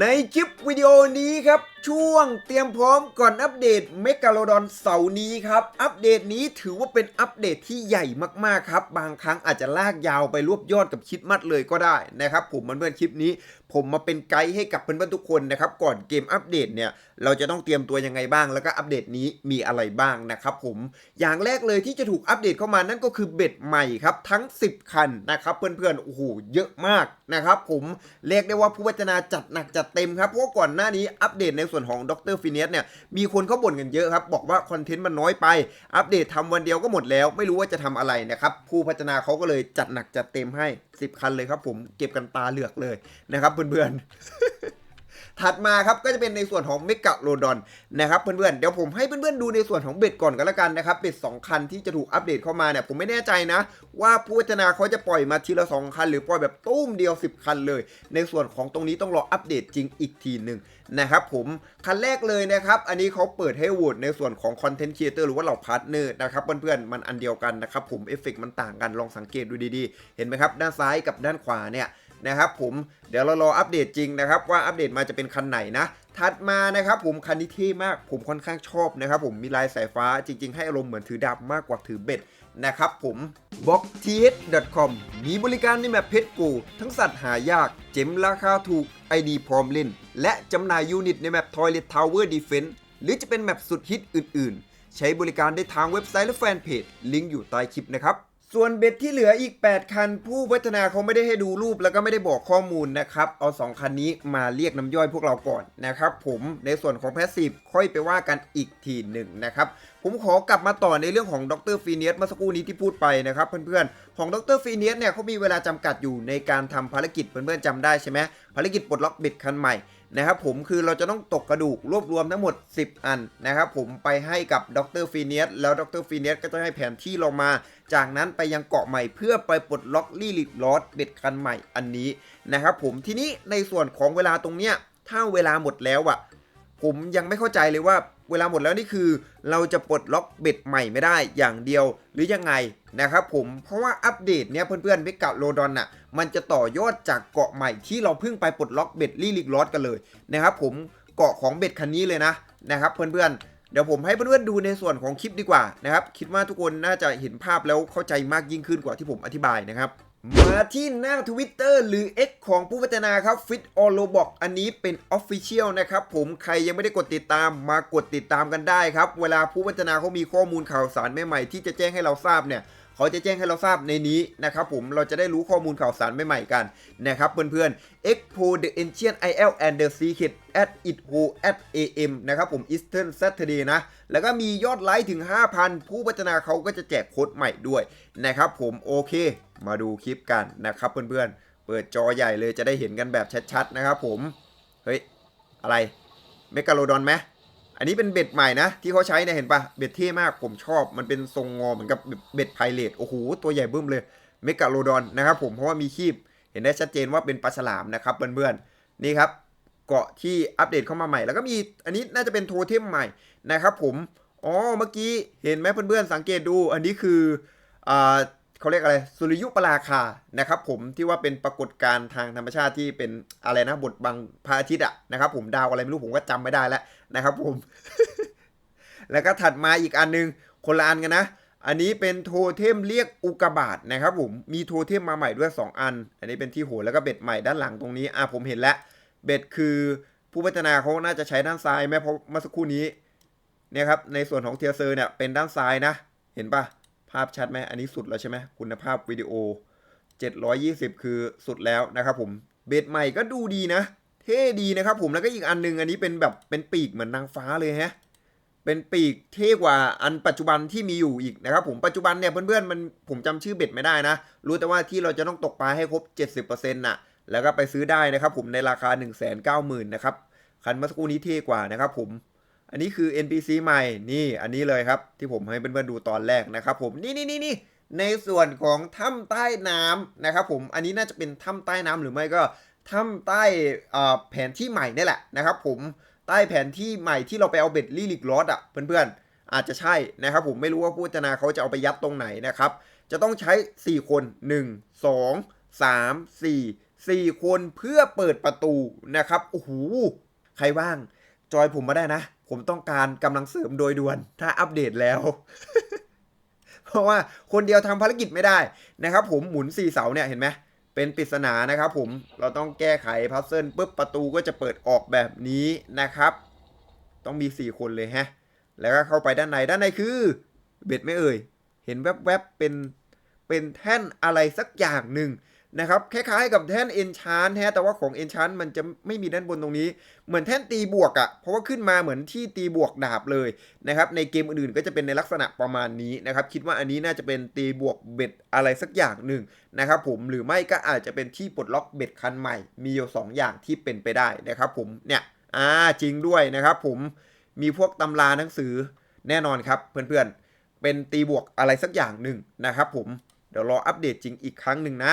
ในคลิปวิดีโอนี้ครับช่วงเตรียมพร้อมก่อนอัปเดตเมกาโลดอนเสาร์นี้ครับ อัปเดตนี้ถือว่าเป็นอัปเดตที่ใหญ่มากๆครับ บางครั้งอาจจะลากยาวไปรวบยอดกับคลิปมัดเลยก็ได้นะครับผมมันเพื่อนๆคลิปนี้ ผมมาเป็นไกด์ให้กับเพื่อนๆทุกคนนะครับ ก่อนเกมอัปเดตเนี่ย เราจะต้องเตรียมตัวยังไงบ้าง แล้วก็อัปเดตนี้มีอะไรบ้างนะครับผมอย่างแรกเลยที่จะถูกอัปเดตเข้ามานั่นก็คือเบ็ดใหม่ครับทั้ง 10 คันนะครับเพื่อนๆโอ้โหเยอะมากนะครับผมเรียกได้ว่าผู้พัฒนาจัดหนักจัดเต็มครับเพราะก่อนหน้านี้อัปเดตในส่วนวนของดรฟินเนสเนี่ยมีคนเขาบ่นกันเยอะครับ บอกว่าคอนเทนต์มันน้อยไป อัปเดตทำวันเดียวก็หมดแล้ว ไม่รู้ว่าจะทำอะไรนะครับ ผู้พัฒนาเขาก็เลยจัดหนักจัดเต็มให้ 10 คันเลยครับผมเก็บกันตาเหลือกเลยนะครับเพื่อนๆ ถัดมาครับก็จะเป็นในส่วนของเมกะโลดอนนะครับเพื่อนๆเดี๋ยวผมให้เพื่อนๆดูในส่วนของเบ็ดก่อนกันละกันนะครับเบ็ดสองคันที่จะถูกอัปเดตเข้ามาเนี่ยผมไม่แน่ใจนะ ว่าผู้พัฒนาเขาจะปล่อยมาทีละสองคัน หรือปล่อยแบบตุ้มเดียว 10 คันเลย ในส่วนของตรงนี้ต้องรออัปเดตจริงอีกทีหนึ่งนะครับผมคันแรกเลยนะครับ อันนี้เขาเปิดให้โหวตในส่วนของคอนเทนต์ครีเอเตอร์หรือว่าเหล่าพาร์ทเนอร์นะครับเพื่อนๆมันอันเดียวกันนะครับผมเอฟเฟกมันต่างกันลองสังเกตดูดีๆ เห็นไหมครับด้านซ้ายกับด้านขวาเนี่ย นะครับผมเดี๋ยวเรารออัปเดตจริงนะครับว่าอัปเดตมาจะเป็นคันไหนนะ ถัดมานะครับผมคันนี้เท่มากผมค่อนข้างชอบนะครับผมมีลายสายฟ้าจริง ๆ ให้อารมณ์เหมือนถือดาบมากกว่าถือเบ็ดนะครับผม b o x t h c o m มีบริการในแมปเพชรกู ทั้งสัตว์หายาก เจ็มราคาถูก ID พร้อมเล่น และจำหน่ายยูนิตในแมป Toilet Tower Defense หรือจะเป็นแมปสุดฮิตอื่น ๆ ใช้บริการได้ทางเว็บไซต์และแฟนเพจลิงก์อยู่ใต้คลิปนะครับ ส่วนเบ็ดที่เหลืออีก 8 คัน ผู้พัฒนาเขาไม่ได้ให้ดูรูปแล้วก็ไม่ได้บอกข้อมูลนะครับ เอา 2 คันนี้มาเรียกน้ำย่อยพวกเราก่อนนะครับผมในส่วนของแพสซีฟค่อยไปว่ากันอีกทีหนึ่งนะครับ ผมขอกลับมาต่อในเรื่องของดรฟีเนียสเมื่อสักครู่นี้ที่พูดไปนะครับเพื่อนๆ ของดรฟีเนียสเนี่ยเขามีเวลาจำกัดอยู่ในการทำภารกิจเพื่อนๆจำได้ใช่ไหมภารกิจปลดล็อกบ็ดคันใหม่นะครับผมคือเราจะต้องตกกระดูกรวบรวมทั้งหมด 10 อันนะครับผมไปให้กับดรฟีเนียสแล้วดรฟีเนียสก็จะให้แผนที่เรามา จากนั้นไปยังเกาะใหม่เพื่อไปปลดล็อกลี่ลิดลอสเบ็ดคันใหม่อันนี้นะครับผมทีนี้ในส่วนของเวลาตรงเนี้ยถ้าเวลาหมดแล้วอะ ผมยังไม่เข้าใจเลยว่าเวลาหมดแล้วนี่คือ เราจะปลดล็อกเบ็ดใหม่ไม่ได้อย่างเดียวหรือยังไงนะครับผมเพราะว่าอัปเดตเนี้ยเพื่อนๆเมกะโลดอนน่ะมันจะต่อยอดจากเกาะใหม่ที่เราเพิ่งไปปลดล็อกเบ็ดลี่ลิกลอสกันเลยนะครับผมเกาะของเบ็ดคันนี้เลยนะนะครับเพื่อนๆเดี๋ยวผมให้เพื่อนๆดูในส่วนของคลิปดีกว่านะครับคิดว่าทุกคนน่าจะเห็นภาพแล้วเข้าใจมากยิ่งขึ้นกว่าที่ผมอธิบายนะครับ มาที่หน้า Twitter หรือ X ของผู้พัฒนาครับ Fit All Roblox อันนี้เป็น Official นะครับ ผมใครยังไม่ได้กดติดตามมากดติดตามกันได้ครับ เวลาผู้พัฒนาเขามีข้อมูลข่าวสารใหม่ๆที่จะแจ้งให้เราทราบเนี่ยเขาจะแจ้งให้เราทราบในนี้นะครับผมเราจะได้รู้ข้อมูลข่าวสารใหม่ๆกันนะครับเพื่อนๆ Expo the Ancient IL and the Secret at it ho at am นะครับผม Eastern Saturday นะ แล้วก็มียอดไลค์ถึง 5,000 ผู้พัฒนาเขาก็จะแจกโค้ดใหม่ด้วยนะครับผมโอเค มาดูคลิปกันนะครับเพื่อนๆ เปิดจอใหญ่เลยจะได้เห็นกันแบบชัดๆนะครับผม เฮ้ย อะไรเมกาโลดอนไหมอันนี้เป็นเบ็ดใหม่นะ ที่เขาใช้เนี่ยเห็นปะเบ็ดเท่มากผมชอบ มันเป็นทรงงอเหมือนกับเบ็ดไพเรตโอ้โหตัวใหญ่บึ้มเลยเมกาโลดอนนะครับผมเพราะว่ามีคีบเห็นได้ชัดเจนว่าเป็นปลาฉลามนะครับเพื่อนๆนี่ครับเกาะที่อัปเดตเข้ามาใหม่ แล้วก็มีอันนี้น่าจะเป็นโทเทมใหม่นะครับผมอ๋อเมื่อกี้เห็นไหมเพื่อนๆสังเกตดูอันนี้คืออ่า เขาเรียกอะไรสุริยุปราคานะครับผมที่ว่าเป็นปรากฏการณ์ทางธรรมชาติที่เป็นอะไรนะบทบังพระอาทิตย์อะนะครับผมดาวอะไรไม่รู้ผมก็จำไม่ได้แล้วนะครับผม แล้วก็ถัดมาอีกอันนึงคนละอันกันนะ อันนี้เป็นโทเทมเรียกอุกบาตนะครับผมมีโทเทมมาใหม่ด้วย 2 อัน อันนี้เป็นที่โหนแล้วก็เบ็ดใหม่ด้านหลังตรงนี้อะผมเห็นแล้วเบ็ดคือผู้พัฒนาเขาน่าจะใช้ด้านซ้ายไหมเพราะเมื่อสักครู่นี้เนี่ยครับในส่วนของเทียเซอร์เนี่ยเป็นด้านซ้ายนะ เห็นปะาพชัดไหมอันนี้สุดแล้วใช่ไหมคุณภาพวิดีโอ 720 คือสุดแล้วนะครับผมเบ็ดใหม่ก็ดูดีนะ เท่ดีนะครับผมแล้วก็อีกอันหนึงอันนี้เป็นแบบเป็นปีกเหมือนนางฟ้าเลยฮะเป็นปีกเท่กว่าอันปัจจุบันที่มีอยู่อีกนะครับผมปัจจุบันเนี่ยเพื่อนๆมันผมจำชื่อเบ็ดไม่ได้นะ รู้แต่ว่าที่เราจะต้องตกปลาให้ครบ 70%น่ะแล้วก็ไปซื้อได้นะครับผมในราคา 1 9 0 0 0 0นะครับคันเมื่อสักครู่นี้เท่กว่านะครับผม อันนี้คือ NPC ใหม่นี่อันนี้เลยครับ ที่ผมให้เพื่อนๆดูตอนแรกนะครับผมนี่นี่นี่นี่ในส่วนของถ้ำใต้น้ำนะครับผมอันนี้น่าจะเป็นถ้ำใต้น้ำหรือไม่ก็ถ้ำใต้แผนที่ใหม่นี่แหละนะครับผมใต้แผนที่ใหม่ที่เราไปเอาเบ็ดลี่ลิกลอสอะเพื่อนๆ อาจจะใช่นะครับผมไม่รู้ว่าผู้พัฒนาเขาจะเอาไปยัดตรงไหนนะครับ จะต้องใช้ 4 คน 1 2 3 4 4 คนเพื่อเปิดประตูนะครับโอ้โหใครว่างจอยผมมาได้นะ ผมต้องการกำลังเสริมโดยด่วน ถ้าอัปเดตแล้ว เพราะว่าคนเดียวทำภารกิจไม่ได้นะครับ ผมหมุนสี่เสาเนี่ยเห็นไหมเป็นปริศนานะครับ ผมเราต้องแก้ไขพัซเซิลปุ๊บประตูก็จะเปิดออกแบบนี้นะครับ ต้องมี 4 คนเลยฮะ แล้วก็เข้าไปด้านในด้านในคือ เบ็ดไม่เอ่ย เห็นแวบๆเป็นเป็นแท่นอะไรสักอย่างหนึ่ง นะครับคล้ายๆกับแท่นเอนชานแฮะแต่ว่าของเอนชานมันจะไม่มีด้านบนตรงนี้ เหมือนแท่นตีบวกอะ่ะเพราะว่าขึ้นมาเหมือนที่ตีบวกดาบเลยนะครับในเกมอื่นๆก็จะเป็นในลักษณะประมาณนี้นะครับคิดว่าอันนี้น่าจะเป็นตีบวกเบ็ดอะไรสักอย่างหนึ่งนะครับผมหรือไม่ก็อาจจะเป็นที่ปลดล็อกเบ็ดคันใหม่ มีอยู่สองอย่างที่เป็นไปได้นะครับผมเนี่ยอ่าจริงด้วยนะครับผมมีพวกตำราหนังสือแน่นอนครับเพื่อนๆเป็นตีบวกอะไรสักอย่างหนึ่งนะครับผมเดี๋ยวรออัปเดตจริงอีกครั้งหนึ่งนะ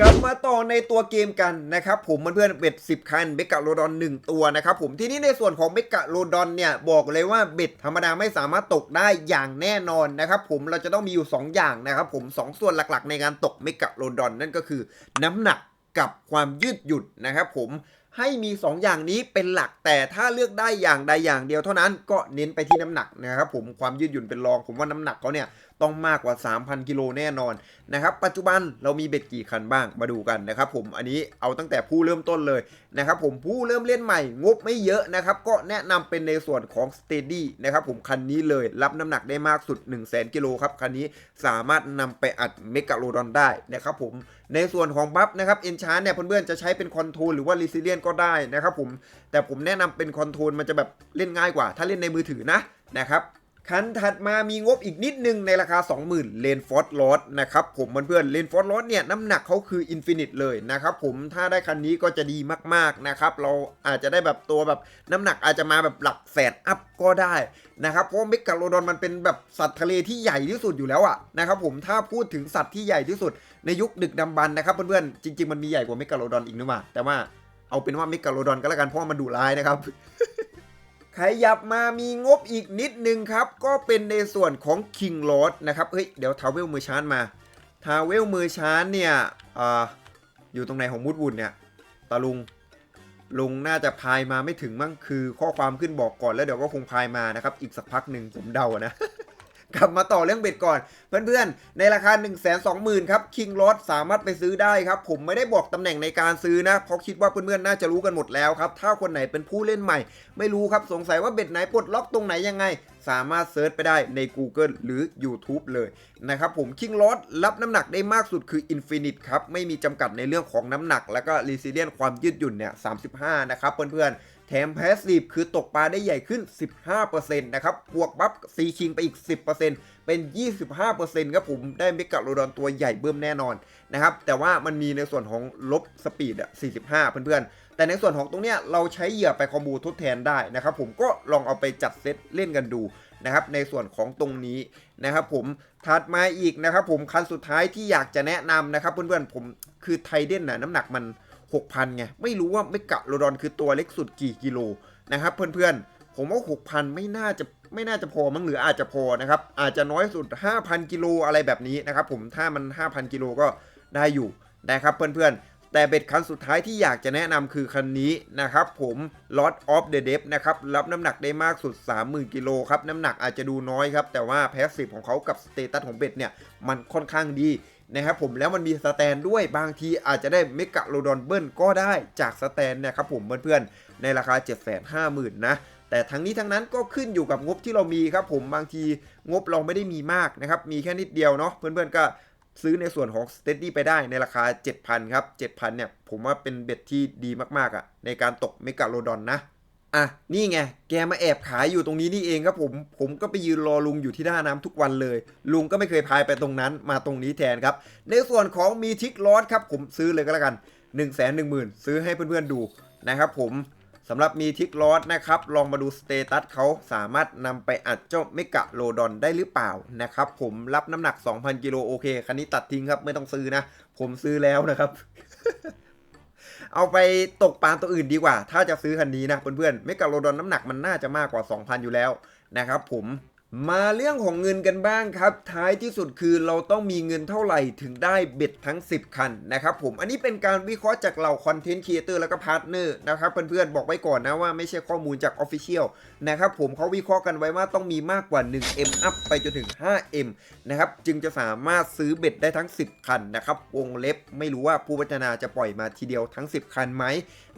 กลับมาต่อในตัวเกมกันนะครับผมเพื่อนๆเบ็ด10 คันเบกะโรดอน 1 ตัวนะครับผมทีนี้ในส่วนของเบกะโรดอนเนี่ยบอกเลยว่าเบ็ดธรรมดาไม่สามารถตกได้อย่างแน่นอนนะครับผมเราจะต้องมีอยู่ 2 อย่างนะครับผม 2 ส่วนหลักๆ ในการตกเมกะโรดอนนั่นก็คือ น้ำหนักกับความยืดหยุ่นนะครับผมให้มี 2 อย่างนี้เป็นหลักแต่ถ้าเลือกได้อย่างใดอย่างเดียวเท่านั้นก็เน้นไปที่น้ำหนักนะครับผมความยืดหยุ่นเป็นรองผมว่าน้ำหนักเขาเนี่ยต้องมากกว่า 3,000 กิโลแน่นอนนะครับปัจจุบันเรามีเบ็ดกี่คันบ้างมาดูกันนะครับผมอันนี้เอาตั้งแต่ผู้เริ่มต้นเลยนะครับผมผู้เริ่มเล่นใหม่งบไม่เยอะนะครับก็แนะนำเป็นในส่วนของ Steady นะครับผมคันนี้เลยรับน้ำหนักได้มากสุด 1 0 0 0 0กิโลครับคันนี้สามารถนำไปอัดเมกะโลดอนได้นะครับผมในส่วนของบัฟนะครับเอนชานเนี่ยเพื่อนๆจะใช้เป็นคอนโทรลหรือว่ารีซิเลียนก็ได้นะครับผมแต่ผมแนะนำเป็นคอนโทรลมันจะแบบเล่นง่ายกว่า ถ้าเล่นในมือถือนะนะครับ คันถัดมามีงบอีกนิดนึงในราคา 20,000เลนฟอร์ดลอสนะครับผมเพื่อนๆเลนฟอร์ดลอสเนี่ยน้ำหนักเขาคืออินฟินิตเลยนะครับผมถ้าได้คันนี้ก็จะดีมากๆนะครับเราอาจจะได้แบบตัวแบบน้ำหนักอาจจะมาแบบหลักแสนอัพก็ได้นะครับเพราะเมกะโลดอนมันเป็นแบบสัตว์ทะเลที่ใหญ่ที่สุดอยู่แล้วอะนะครับผมถ้าพูดถึงสัตว์ที่ใหญ่ที่สุดในยุคดึกดำบรรพ์นะครับเพื่อนๆจริง ๆมันมีใหญ่กว่าเมกะโลดอนอีกนะว่าแต่ว่าเอาเป็นว่าเมกะโลดอนก็แล้วกันเพราะมันดุร้ายนะครับ ขยับมามีงบอีกนิดนึงครับ ก็เป็นในส่วนของ King Lord นะครับ เฮ้ย เดี๋ยวทาวเวลมือชานมาทาวเวลมือชานเนี่ยออยู่ตรงไหนของมูดวุนเนี่ยตาลุงลุงน่าจะพายมาไม่ถึงมั้งคือข้อความขึ้นบอกก่อนแล้วเดี๋ยวก็คงพายมานะครับ อีกสักพักหนึ่งผมเดานะ กลับมาต่อเรื่องเบ็ดก่อน เพื่อนๆ ในราคา 1 2 0 0 0 0ครับ King Lord สามารถไปซื้อได้ครับ ผมไม่ได้บอกตำแหน่งในการซื้อนะ เพราะคิดว่าเพื่อนๆ น่าจะรู้กันหมดแล้วครับ ถ้าคนไหนเป็นผู้เล่นใหม่ ไม่รู้ครับสงสัยว่าเบ็ดไหนปลดล็อกตรงไหนยังไง สามารถเซิร์ชไปได้ใน Google หรือ YouTube เลยนะครับผม King Lord รับน้ำหนักได้มากสุดคือ Infinite ครับ ไม่มีจำกัดในเรื่องของน้ำหนัก แล้วก็ Resilient ความยืดหยุ่นเนี่ย 35 นะครับเพื่อนๆ แถมแพสซีฟคือตกปลาได้ใหญ่ขึ้น 15%นะครับบวกบัฟซีคิงไปอีก 10%เป็น 25%ครับผมได้เมกะโรดอนตัวใหญ่เบิ่มแน่นอนนะครับแต่ว่ามันมีในส่วนของลบสปีดอะ45 เพื่อนๆ แต่ในส่วนของตรงเนี้ยเราใช้เหยื่อไปคอมบูทดแทนได้นะครับผมก็ลองเอาไปจัดเซตเล่นกันดูนะครับในส่วนของตรงนี้นะครับผมถัดมาอีกนะครับผมคันสุดท้ายที่อยากจะแนะนำนะครับเพื่อนๆผมคือไทเดนน่ะน้ำหนักมัน6,000ไงไม่รู้ว่าเมกะโรดอนคือตัวเล็กสุดกี่กิโลนะครับเพื่อนๆ ผมว่า 6,000 ไม่น่าจะไม่น่าจะพอมั้งหรืออาจจะพอนะครับอาจจะน้อยสุด 5,000 กิโลอะไรแบบนี้นะครับผมถ้ามัน 5,000 กิโลก็ได้อยู่นะครับเพื่อนๆ แต่เบ็ดคันสุดท้ายที่อยากจะแนะนำคือคันนี้นะครับผม Lot of the Depth นะครับรับน้ำหนักได้มากสุด 30,000กิโลครับน้ำหนักอาจจะดูน้อยครับแต่ว่าแพสซีฟของเขากับสเตตัสของเบ็ดเนี่ยมันค่อนข้างดีนะครับผมแล้วมันมีสแตนด้วยบางทีอาจจะได้เมกะโลดอนเบิลก็ได้จากสแตนนี่ยครับผมเพื่อนๆในราคา 750,000 นะแต่ทั้งนี้ทั้งนั้นก็ขึ้นอยู่กับงบที่เรามีครับผมบางทีงบเราไม่ได้มีมากนะครับมีแค่นิดเดียวเนาะเพื่อนๆก็ ซื้อในส่วนของ Steady ไปได้ในราคา 7,000 ครับ 7,000 เนี่ย ผมว่าเป็นเบ็ดที่ดีมากๆอะ่ะ ในการตกเมกะโลดอนนะ อะ นี่ไง แกมาแอบขายอยู่ตรงนี้นี่เองครับผม ผมก็ไปยืนรอลุงอยู่ที่ท่าน้ำทุกวันเลย ลุงก็ไม่เคยพายไปตรงนั้นมาตรงนี้แทนครับ ในส่วนของมีทิกลอสครับ ผมซื้อเลยก็แล้วกัน 1 1 0 0 0 0 ซื้อให้เพื่อนๆดูนะครับผม สำหรับมีทิกลอสนะครับ ลองมาดูสเตตัสเขาสามารถนำไปอัดเจ้าเมกะโลดอนได้หรือเปล่านะครับ ผมรับน้ำหนัก 2,000 กิโลโอเค คันนี้ตัดทิ้งครับ ไม่ต้องซื้อนะ ผมซื้อแล้วนะครับ เอาไปตกปลาตัวอื่นดีกว่า ถ้าจะซื้อคันนี้นะเพื่อนๆเมกะโลดอนน้ำหนักมันน่าจะมากกว่า 2,000 อยู่แล้วนะครับผม มาเรื่องของเงินกันบ้างครับ ท้ายที่สุดคือเราต้องมีเงินเท่าไหร่ถึงได้เบ็ดทั้ง 10 คันนะครับผมอันนี้เป็นการวิเคราะห์จากเหล่าคอนเทนต์ครีเอเตอร์แล้วก็พาร์ทเนอร์นะครับเพื่อนๆบอกไว้ก่อนนะว่าไม่ใช่ข้อมูลจากออฟฟิเชียลนะครับผมเขาวิเคราะห์กันไว้ว่าต้องมีมากกว่า 1M อัพไปจนถึง 5M นะครับจึงจะสามารถซื้อเบ็ดได้ทั้ง 10 คันนะครับวงเล็บไม่รู้ว่าผู้พัฒนาจะปล่อยมาทีเดียวทั้ง 10 คันไหม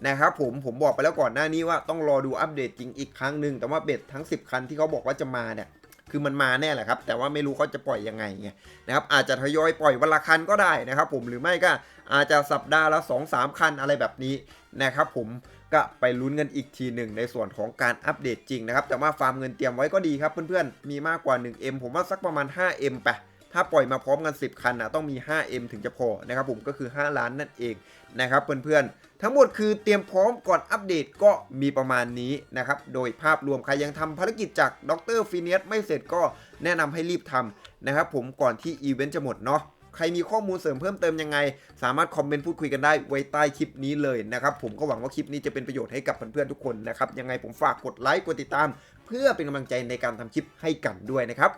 นะครับผมผมบอกไปแล้วก่อนหน้านี้ว่าต้องรอดูอัปเดตจริงอีกครั้งหนึ่งแต่ว่าเบ็ดทั้ง 10 คันที่เขาบอกว่าจะมาเนี่ย คือมันมาแน่แหละครับ แต่ว่าไม่รู้เขาจะปล่อยยังไงไงนะครับอาจจะทยอยปล่อยวันละคันก็ได้นะครับผมหรือไม่ก็อาจจะสัปดาห์ละ 2-3 คันอะไรแบบนี้นะครับผมก็ไปลุ้นกันอีกทีหนึ่งในส่วนของการอัปเดตจริงนะครับแต่ว่าฟาร์มเงินเตรียมไว้ก็ดีครับเพื่อนๆมีมากกว่า 1M ผมว่าสักประมาณ 5M ไป ถ้าปล่อยมาพร้อมกัน 10 คันนะต้องมี 5M ถึงจะพอนะครับผมก็คือ 5 ล้านนั่นเองนะครับเพื่อนๆ ทั้งหมดคือเตรียมพร้อมก่อนอัปเดตก็มีประมาณนี้นะครับโดยภาพรวมใครยังทำภารกิจจากดรฟินเนสไม่เสร็จก็แนะนำให้รีบทำนะครับผมก่อนที่อีเวนต์จะหมดเนาะใครมีข้อมูลเสริมเพิ่มเติมยังไง สามารถคอมเมนต์พูดคุยกันได้ไว้ใต้คลิปนี้เลยนะครับ ผมก็หวังว่าคลิปนี้จะเป็นประโยชน์ให้กับเพื่อนๆทุกคนนะครับยังไงผมฝากกดไลค์กดติดตาม เพื่อเป็นกำลังใจในการทำคลิปให้กันด้วยนะครับ